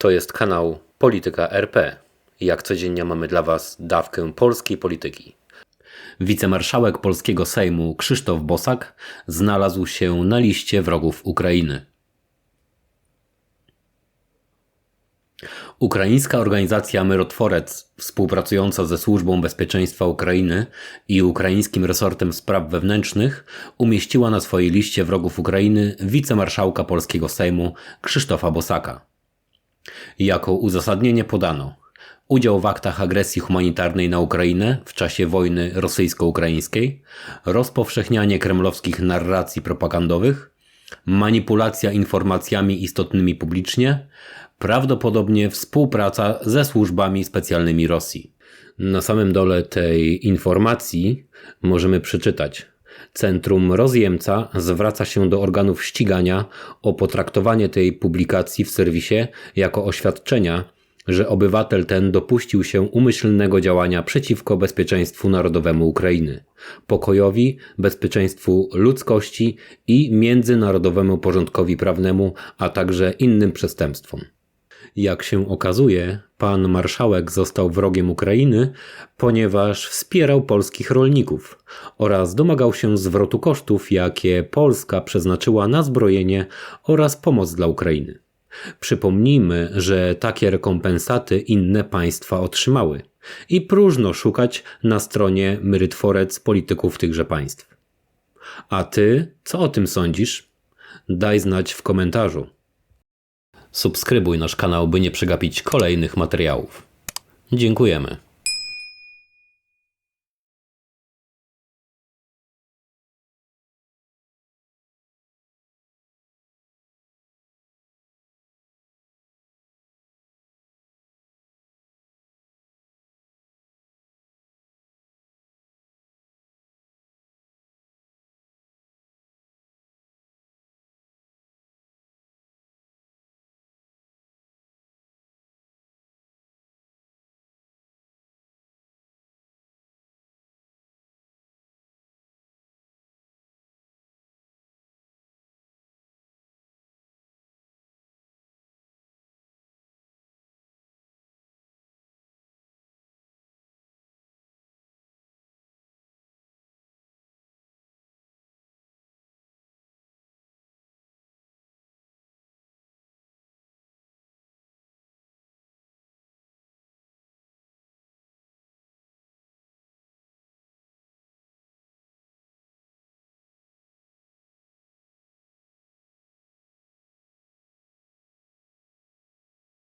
To jest kanał Polityka RP. Jak codziennie mamy dla Was dawkę polskiej polityki. Wicemarszałek polskiego Sejmu Krzysztof Bosak znalazł się na liście wrogów Ukrainy. Ukraińska organizacja Myrotworec, współpracująca ze Służbą Bezpieczeństwa Ukrainy i ukraińskim resortem spraw wewnętrznych, umieściła na swojej liście wrogów Ukrainy wicemarszałka polskiego Sejmu Krzysztofa Bosaka. Jako uzasadnienie podano udział w aktach agresji humanitarnej na Ukrainę w czasie wojny rosyjsko-ukraińskiej, rozpowszechnianie kremlowskich narracji propagandowych, manipulacja informacjami istotnymi publicznie, prawdopodobnie współpraca ze służbami specjalnymi Rosji. Na samym dole tej informacji możemy przeczytać. Centrum Rozjemca zwraca się do organów ścigania o potraktowanie tej publikacji w serwisie jako oświadczenia, że obywatel ten dopuścił się umyślnego działania przeciwko bezpieczeństwu narodowemu Ukrainy, pokojowi, bezpieczeństwu ludzkości i międzynarodowemu porządkowi prawnemu, a także innym przestępstwom. Jak się okazuje, pan marszałek został wrogiem Ukrainy, ponieważ wspierał polskich rolników oraz domagał się zwrotu kosztów, jakie Polska przeznaczyła na zbrojenie oraz pomoc dla Ukrainy. Przypomnijmy, że takie rekompensaty inne państwa otrzymały i próżno szukać na stronie myrytworec polityków tychże państw. A ty, co o tym sądzisz? Daj znać w komentarzu. Subskrybuj nasz kanał, by nie przegapić kolejnych materiałów. Dziękujemy.